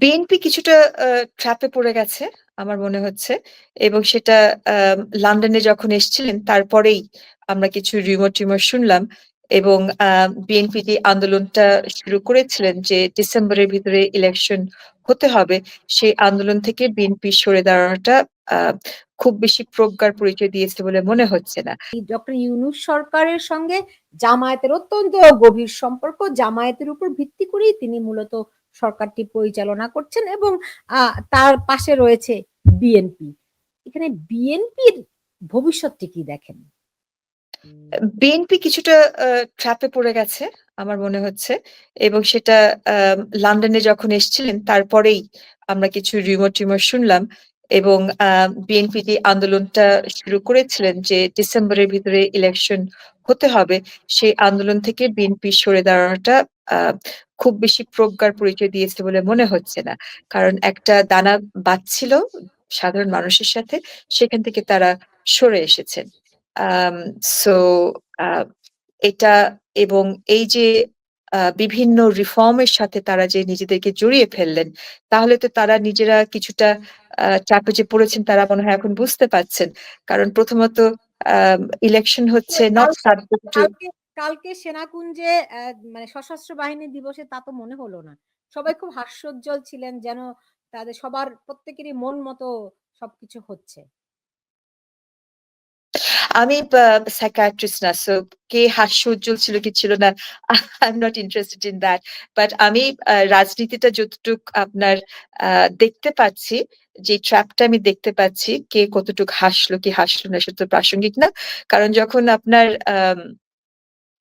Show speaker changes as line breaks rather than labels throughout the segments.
BNP কিছুটা trap পড়ে গেছে আমার মনে হচ্ছে। এবং সেটা লন্ডনে যখন এসছিলেন তারপরেই আমরা কিছু রিউমার-টিউমার শুনলাম এবং বিএনপি যে আন্দোলনটা শুরু করেছিলেন যে ডিসেম্বরের ভিতরে ইলেকশন হতে হবে, সেই আন্দোলন থেকে বিএনপি সরে দাঁড়ানোটা খুব বেশি প্রজ্ঞার পরিচয় দিয়েছে বলে মনে হচ্ছে না।
ডক্টর ইউনুস সরকারের সঙ্গে জামায়াতের অত্যন্ত গভীর সম্পর্ক। জামায়াতের উপর ভিত্তি করেই তিনি মূলত সরকারটি পরিচালনা করছেন এবং তার পাশে রয়েছে বিএনপি। এখানে বিএনপির ভবিষ্যৎটি কি দেখেন?
বিএনপি কিছুটা ট্র্যাপ পড়ে গেছে আমার মনে হচ্ছে। এবং সেটা লন্ডনে যখন এসছিলেন তারপরেই আমরা কিছু রিউমার-টিউমার শুনলাম এবং বিএনপি যে আন্দোলনটা শুরু করেছিলেন যে ডিসেম্বরের ভিতরে ইলেকশন হতে হবে, সেই আন্দোলন থেকে বিএনপি সরে দাঁড়ানোটা খুব বেশি প্রজ্ঞার পরিচয় দিয়েছে বলে মনে হচ্ছে না। কারণ একটা দানা বাজছিল সাধারণ মানুষের সাথে, সেখান থেকে তারা সরে এসেছেন। সো এটা এবং এই যে বিভিন্ন রিফর্মের সাথে তারা যে নিজেদেরকে জড়িয়ে ফেললেন, তাহলে তো তারা নিজেরা কিছুটা চাপে যে পড়েছেন তারা মনে হয় এখন বুঝতে পারছেন। কারণ প্রথমত ইলেকশন হচ্ছে নট সাবজেক্ট টু
কালকে সেনাকুঞ্জে মানে সশস্ত্র বাহিনী দিবসে তা তো মনে হলো না। সবাই খুব হাস্যোজ্জ্বল ছিলেন যেন তাদের সবার প্রত্যেকেরই মন মতো সবকিছু হচ্ছে।
আমি বা সাইকিয়াট্রিস্ট না। সো কে হাস্যোজ্জ্বল ছিল কি ছিল না I am not interested in that. But আমি রাজনীতিটা যতটুক আপনার দেখতে পাচ্ছি, যে ট্র্যাপ টা আমি দেখতে পাচ্ছি, কে কতটুক হাসলো কি হাসলো না সেটা তো প্রাসঙ্গিক না। কারণ যখন আপনার আম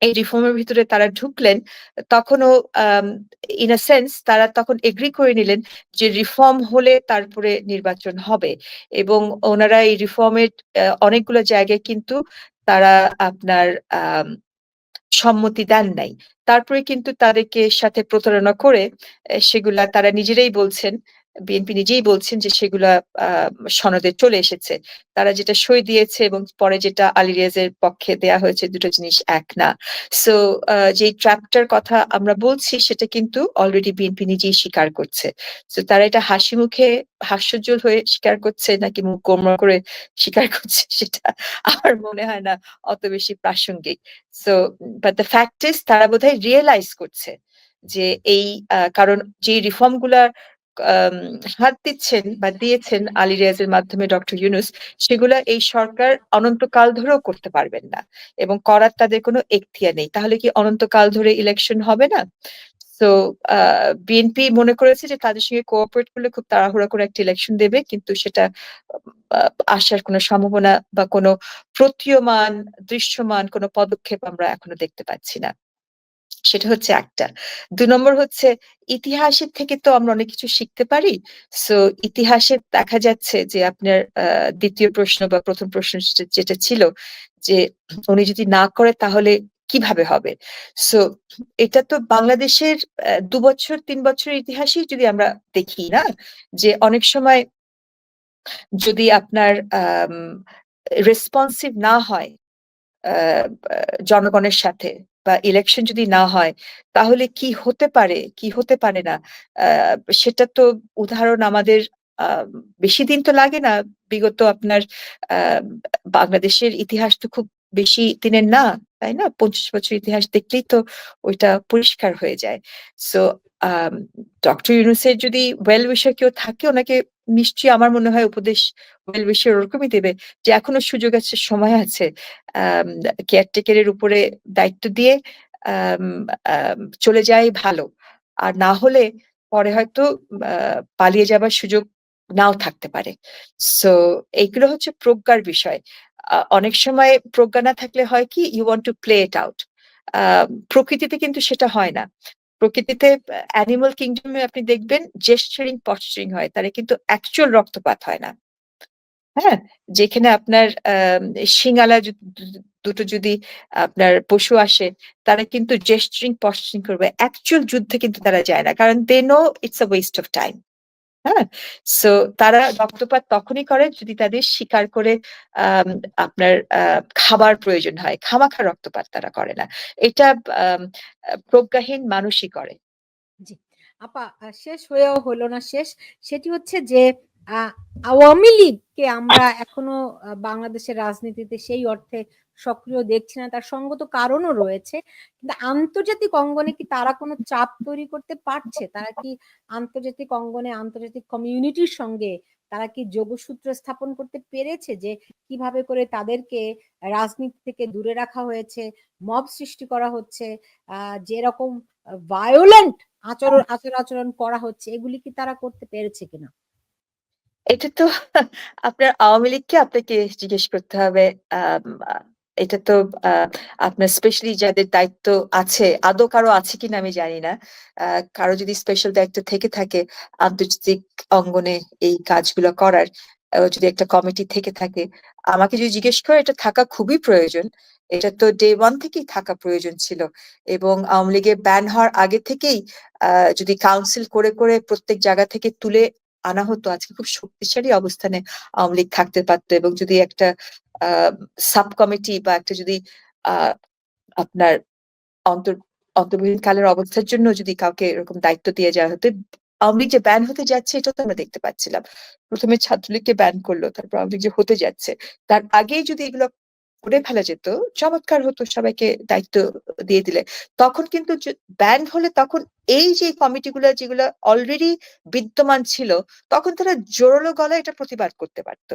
এই রিফর্মের ভিতরে তারা ঢুকলেন, তখনও ইন আ সেন্স তারা তখন এগ্রি করে নিলেন যে রিফর্ম হলে তারপরে নির্বাচন হবে। এবং ওনারা এই রিফর্মের অনেকগুলো জায়গায় কিন্তু তারা আপনার সম্মতি দেন নাই। তারপরে কিন্তু তাদেরকে সাথে প্রতারণা করে সেগুলা তারা নিজেরাই বলছেন, বিএনপি নিজেই বলছেন যে সেগুলা সনদে চলে এসেছে। তারা যেটা সই দিয়েছে এবং পরে যেটা আলী রিয়াজের পক্ষে দেয়া হয়েছে দুটো জিনিস এক না। সো আ, যেই ট্র্যাপ কথা আমরা বলছি সেটা কিন্তু অলরেডি বিএনপি নিজেই স্বীকার করছে। সো তারা এটা হাসি মুখে হাস্যজ্জ্বল হয়ে স্বীকার করছে নাকি মুখ গোমড়া করে স্বীকার করছে সেটা আমার মনে হয় না অত বেশি প্রাসঙ্গিক। So but the fact is তারা বোধহয় রিয়েলাইজ করছে যে এই কারণ যেই রিফর্মগুলা আম হাত দিচ্ছেন বা দিয়েছেন আলী রিয়াজের মাধ্যমে ডক্টর ইউনুস সেগুলা এই সরকার অনন্তকাল ধরেও করতে পারবেন না। এবং করার তাদের কোনো এখতিয়ার নেই। তাহলে কি অনন্তকাল ধরে ইলেকশন হবে না? আ বিএনপি মনে করেছে যে তাদের সঙ্গে কোঅপারেট করলে খুব তাড়াহুড়া করে একটা ইলেকশন দেবে। কিন্তু সেটা আসার কোনো সম্ভাবনা বা কোনো প্রতীয়মান, দৃশ্যমান কোনো পদক্ষেপ আমরা এখনও দেখতে পাচ্ছি না। সেটা হচ্ছে একটা। ২ নম্বর হচ্ছে, ইতিহাসের থেকে তো আমরা অনেক কিছু শিখতে পারি। সো ইতিহাসে দেখা যাচ্ছে যে আপনার ২য় প্রশ্ন বা প্রথম প্রশ্ন যেটা ছিল যে উনি যদি না করে তাহলে কীভাবে হবে? সো এটা তো বাংলাদেশের ২ বছর, তিন বছরের ইতিহাসেই যদি আমরা দেখি না? যে অনেক সময় যদি আপনার রেসপন্সিভ না হয় জনগণের সাথে বা ইলেকশন যদি না হয়, তাহলে কি হতে পারে, কি হতে পারে না? সেটা তো উদাহরণ আমাদের বেশি দিন তো লাগে না। বিগত আপনার বাংলাদেশের ইতিহাস তো খুব বেশি দিনের না, তাই না? ২৫ বছর ইতিহাস দেখলেই তো ওইটা পরিষ্কার হয়ে যায়। সো ডক্টর ইউনূসের যদি ওয়েল উইশার কেউ থাকে ওনাকে নিশ্চয়ই আমার মনে হয় উপদেশ ওয়েল উইশার ওরকমই দেবে যে এখনও সুযোগ আছে, সময় আছে। আম কেয়ারটেকার এর উপরে দায়িত্ব দিয়ে আম চলে যাওয়াই ভালো। আর না হলে পরে হয়তো পালিয়ে যাবার সুযোগ নাও থাকতে পারে। সো এইগুলো হচ্ছে প্রজ্ঞার বিষয়। অনেক সময় প্রজ্ঞা না থাকলে হয় কি you want to play it out. প্রকৃতিতে কিন্তু সেটা হয় না। প্রকৃতিতে অ্যানিমাল কিংডমে আপনি দেখবেন জেস্চারিং, পশ্চারিং হয়। তারা কিন্তু অ্যাকচুয়াল রক্তপাত হয় না। হ্যাঁ? যেখানে আপনার দু দুটো যদি আপনার পশু আসে, তারা কিন্তু জেস্চারিং, পশ্চারিং করবে। অ্যাকচুয়াল যুদ্ধে কিন্তু তারা যায় না। কারণ they know it's a waste of time. হ্যাঁ? সো তারা রক্তপাত তখনই করে যদি তাদের শিকার করে আপনার খাবার প্রয়োজন হয়। খামাখা রক্তপাত তারা করে না। এটা প্রজ্ঞাহীন মানুষই করে।
জি। আপা শেষ হয়েও হলো না শেষ। সেটি হচ্ছে যে আওয়ামী লীগকে আমরা এখনও বাংলাদেশের রাজনীতিতে সেই অর্থে সক্রিয় দেখছি না। তার সঙ্গত কারণও রয়েছে। কিন্তু আন্তর্জাতিক অঙ্গনে কি তারা কোনো চাপ তৈরি করতে পারছে? তারা কি আন্তর্জাতিক অঙ্গনে আন্তর্জাতিক কমিউনিটির সঙ্গে তারা কি যোগসূত্র স্থাপন করতে পেরেছে যে কীভাবে করে তাদেরকে রাজনীতি থেকে দূরে রাখা হয়েছে, মব সৃষ্টি করা হচ্ছে, যেরকম ভায়োলেন্ট আচরণ আচার-আচরণ করা হচ্ছে এগুলি কি তারা করতে পেরেছে কিনা?
এটা তো আপনার আওয়ামী লীগকে আপনাকে জিজ্ঞেস করতে হবে। এটা তো আপনার স্পেশালি যাদের দায়িত্ব আছে, আদৌ কারও আছে কিনা আমি জানি না। কারও যদি স্পেশাল দায়িত্ব থেকে থাকে আন্তর্জাতিক অঙ্গনে এই কাজগুলো করার, যদি একটা কমিটি থেকে থাকে, আমাকে যদি জিজ্ঞেস করে এটা থাকা খুবই প্রয়োজন। এটা তো ডে ওয়ান থেকেই থাকা প্রয়োজন ছিল। এবং আওয়ামী লীগের ব্যান হওয়ার আগে থেকেই যদি কাউন্সিল করে, করে প্রত্যেক জায়গা থেকে তুলে আনা হতো আজকে খুব শক্তিশালী অবস্থানে আওয়ামী লীগ থাকতে পারত এবং যদি একটা সাব কমিটি বা একটা যদি আপনার অন্তর অন্তর্বর্তীকালের অবস্থার জন্য যদি কাউকে এরকম দায়িত্ব দিয়ে যাওয়া হতো, আওয়ামী লীগ যে ব্যান হতে যাচ্ছে এটা তো আমরা দেখতে পাচ্ছিলাম। প্রথমে ছাত্রলীগকে ব্যান করল তারপর আওয়ামী লীগ যে হতে যাচ্ছে। তার আগেই যদি এগুলো করে ফেলা যেত, চমৎকার হতো সবাইকে দায়িত্ব দিয়ে দিলে। তখন কিন্তু ব্যান্ড হলে তখন এই যে কমিটিগুলা যেগুলো অলরেডি বিদ্যমান ছিল, তখন তারা জোরালো গলায় এটা প্রতিবাদ করতে পারত।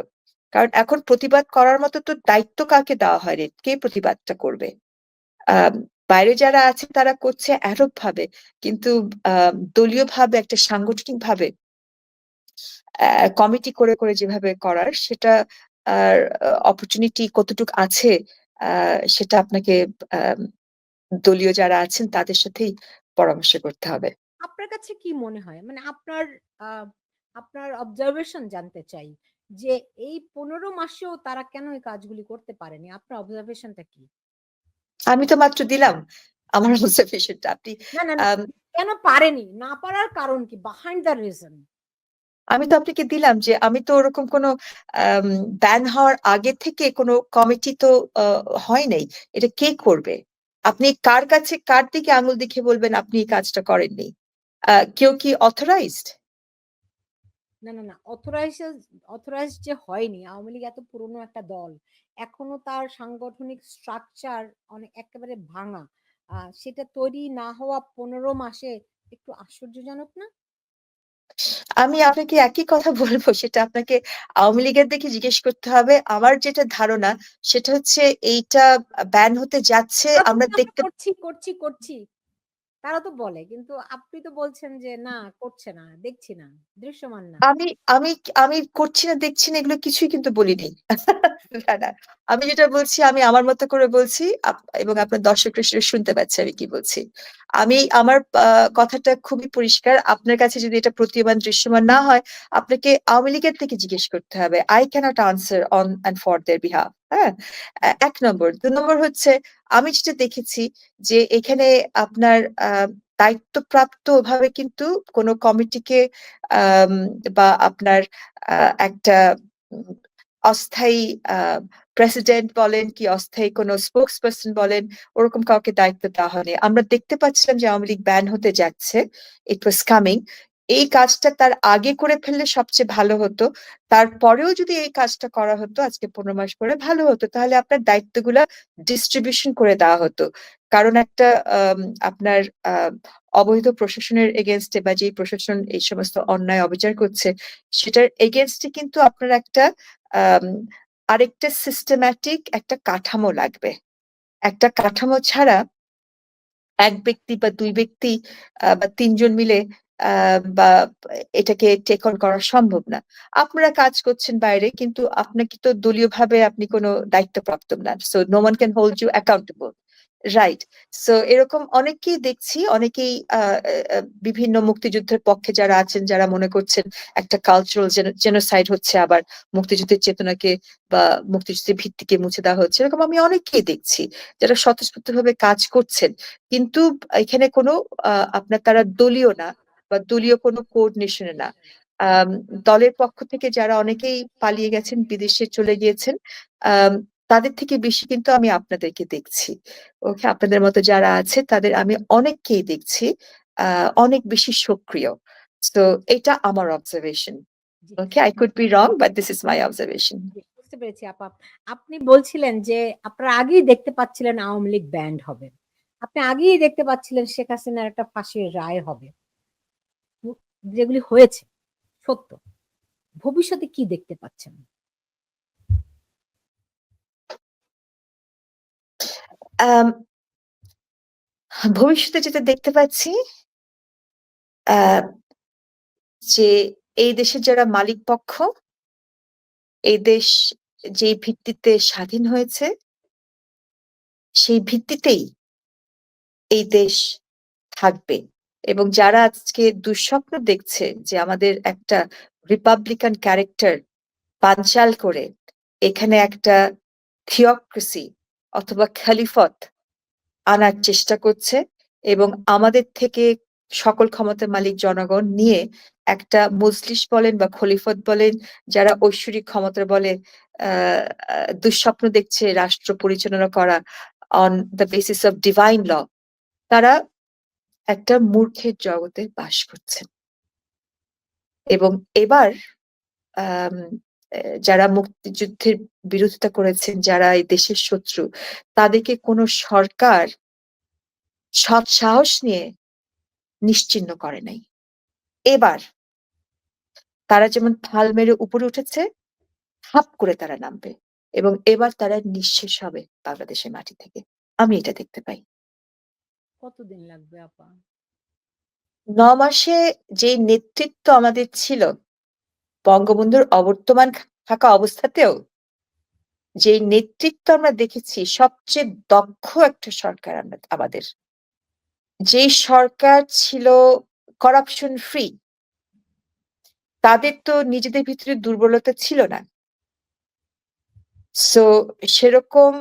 কারণ এখন প্রতিবাদ করার মতো তো দায়িত্ব কাকে দেওয়া হয়নি। কে প্রতিবাদটা করবে? বাইরে যারা আছে তারা করছে এরকমভাবে। কিন্তু আ দলীয়ভাবে একটা সাংগঠনিকভাবে অ্যা কমিটি করে, করে যেভাবে করার সেটা আর অপরচুনিটি কতটুক আছে সেটা আপনাকে দলীয় যারা আছেন তাদের সাথেই পরামর্শ করতে হবে।
আপনার কাছে কি মনে হয়? মানে আপনার আপনার অবজারভেশন জানতে চাই। যে এই ১৫ মাসেও তারা কেন এই কাজগুলি করতে পারেনি? আপনার অবজারভেশনটা কি?
আমি তো মাত্র দিলাম আমার অবজারভেশনটা। আপনি
কেন পারেনি? না পারার কারণ কি? behind দ্য reason
আমি তো আপনাকে দিলাম যে আমি তো ওরকম কোনো ব্যান হওয়ার আগে থেকে কোনো কমিটি তো হয় নাই। এটা কে করবে? আপনি কার কাছে কার দিকে আঙুল দেখে বলবেন আপনি এই কাজটা করেননি? কেউ কি অথরাইজড?
না, না, না। অথরাইজড অথরাইজড যে হয়নি, আওয়ামী লীগ এত পুরনো একটা দল। এখনও তার সাংগঠনিক স্ট্রাকচার অনেক একেবারে ভাঙা। সেটা তৈরি না হওয়া ১৫ মাসে একটু আশ্চর্যজনক না?
আমি আপনাকে একই কথা বলব সেটা আপনাকে আওয়ামী লীগের দিকে জিজ্ঞেস করতে হবে। আমার যেটা ধারণা সেটা হচ্ছে এইটা ব্যান হতে যাচ্ছে আমরা দেখতে
করছি, করছি, করছি। তারা তো বলে। কিন্তু আপনি তো বলছেন যে না করছে না, দেখছি না, দৃশ্যমান না।
আমি আমি আমি করছি না, দেখছি না এগুলো কিছুই কিন্তু বলিনি। না, না। আমি যেটা বলছি আমি আমার মতো করে বলছি এবং আপনার দর্শক শুনতে পাচ্ছে আমি কি বলছি। আমি আমার কথাটা খুবই পরিষ্কার। আপনার কাছে যদি এটা প্রতীয়মান দৃশ্যমান না হয়, আপনাকে আওয়ামী লীগের থেকে জিজ্ঞেস করতে হবে। I cannot answer on and for their behalf হ্যাঁ? এ ১ নম্বর। দু নম্বর হচ্ছে আমি যেটা দেখেছি যে এখানে আপনার দায়িত্বপ্রাপ্ত ওভাবে কিন্তু কোনো কমিটিকে বা আপনার একটা অস্থায়ী প্রেসিডেন্ট বলেন কি অস্থায়ী কোনো স্পোকস পারসন বলেন, ওরকম কাউকে দায়িত্ব দেওয়া হয়নি। আমরা দেখতে পাচ্ছিলাম যে আওয়ামী লীগ ব্যান হতে যাচ্ছে। It was coming. এই কাজটা তার আগে করে ফেললে সবচেয়ে ভালো হতো। তারপরেও যদি এই কাজটা করা হতো আজকে ১৫ মাস পরে ভালো হতো। তাহলে আপনার দায়িত্বগুলা ডিস্ট্রিবিউশন করে দেওয়া হতো। কারণ একটা আপনার অবৈধ প্রশাসনের এগেইনস্ট এ বা যেই প্রশাসন এই সমস্ত অন্যায় অবিচার করছে, সেটার এগেইনস্ট এ কিন্তু আপনার একটা আরেকটা সিস্টেম্যাটিক একটা কাঠামো লাগবে। একটা কাঠামো ছাড়া এক ব্যক্তি বা দুই ব্যক্তি বা তিনজন মিলে বা এটাকে টেক অন করা সম্ভব না। আপনারা কাজ করছেন বাইরে কিন্তু আপনাকে তো দলীয়ভাবে আপনি কোনো দায়িত্বপ্রাপ্ত না। So no one can hold you accountable. Right. So এরকম অনেককেই দেখছি, অনেকেই বিভিন্ন মুক্তিযুদ্ধের পক্ষে যারা আছেন, যারা মনে করছেন একটা কালচারাল জেনো জেনোসাইড হচ্ছে আবার মুক্তিযুদ্ধের চেতনাকে বা মুক্তিযুদ্ধের ভিত্তিকে মুছে দেওয়া হচ্ছে। এরকম আমি অনেককেই দেখছি যারা স্বতঃস্ফূর্তভাবে কাজ করছেন। কিন্তু এখানে কোনো আপনার তারা দলীয় না বা দলীয় কোনো কোঅর্ডিনেশন না। দলের পক্ষ থেকে যারা অনেকেই পালিয়ে গেছেন, বিদেশে চলে গিয়েছেন, তাদের থেকে বেশি কিন্তু আমি আপনাদেরকে দেখছি। ওকে? আপনাদের মতো যারা আছে তাদের আমি অনেককেই দেখছি। অনেক বেশি সক্রিয়। তো এটা আমার observation. Okay? I could be wrong but this is my.
জি, বুঝতে পেরেছি আপা। আপনি বলছিলেন যে আপনারা আগেই দেখতে পাচ্ছিলেন আওয়ামী লীগ ব্যান্ড হবে। আপনি আগেই দেখতে পাচ্ছিলেন শেখ হাসিনার একটা ফাঁসির রায় হবে। যেগুলি হয়েছে, সত্য। ভবিষ্যতে কি দেখতে পাচ্ছেন?
ভবিষ্যতে যেটা দেখতে পাচ্ছি যে এই দেশের যারা মালিক পক্ষ, এই দেশ যেই ভিত্তিতে স্বাধীন হয়েছে, সেই ভিত্তিতেই এই দেশ থাকবে। এবং যারা আজকে দুঃস্বপ্ন দেখছে যে আমাদের একটা রিপাবলিকান ক্যারেক্টার বানচাল করে, এখানে একটা থিওক্রেসি অথবা খলিফত আনার চেষ্টা করছে এবং আমাদের থেকে সকল ক্ষমতার মালিক জনগণ নিয়ে একটা মজলিস বলেন বা খলিফত বলেন, যারা ঐশ্বরিক ক্ষমতার বলে দুঃস্বপ্ন দেখছে রাষ্ট্র পরিচালনা করা on the basis of divine law তারা একটা মূর্খের জগতে বাস করছেন। এবং এবার যারা মুক্তিযুদ্ধের বিরোধিতা করেছেন, যারা এই দেশের শত্রু, তাদেরকে কোনো সরকার সৎ সাহস নিয়ে নিশ্চিহ্ন করে নাই। এবার তারা যেমন হাল মেরে উপরে উঠেছে, হাপ করে তারা নামবে। এবং এবার তারা নিঃশেষ হবে বাংলাদেশের মাটি থেকে। আমি এটা দেখতে পাই।
কতদিন লাগবে আপা?
৯ মাসে যে নেতৃত্ব আমাদের ছিল, বঙ্গবন্ধুর অবর্তমান থাকা অবস্থাতেও যেই নেতৃত্ব আমরা দেখেছি সবচেয়ে দক্ষ একটা সরকার আমাদের। যেই সরকার ছিল করাপশন ফ্রি। তাদের তো নিজেদের ভিতরে দুর্বলতা ছিল না। সো সেরকম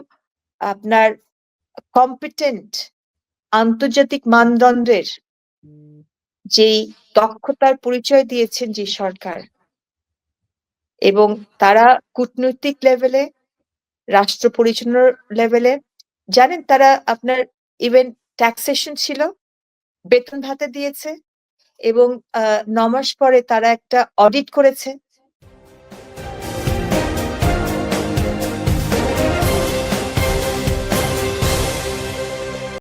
আপনার কম্পিটেন্ট আন্তর্জাতিক মানদণ্ডের। যেই দক্ষতার পরিচয় দিয়েছেন যে সরকার এবং তারা কূটনৈতিক লেভেলে, রাষ্ট্র পরিচালনার লেভেলে জানেন তারা আপনার ইভেন ট্যাক্সেশন ছিল, বেতন ভাতা দিয়েছে এবং ৯ মাস পরে তারা একটা অডিট করেছে।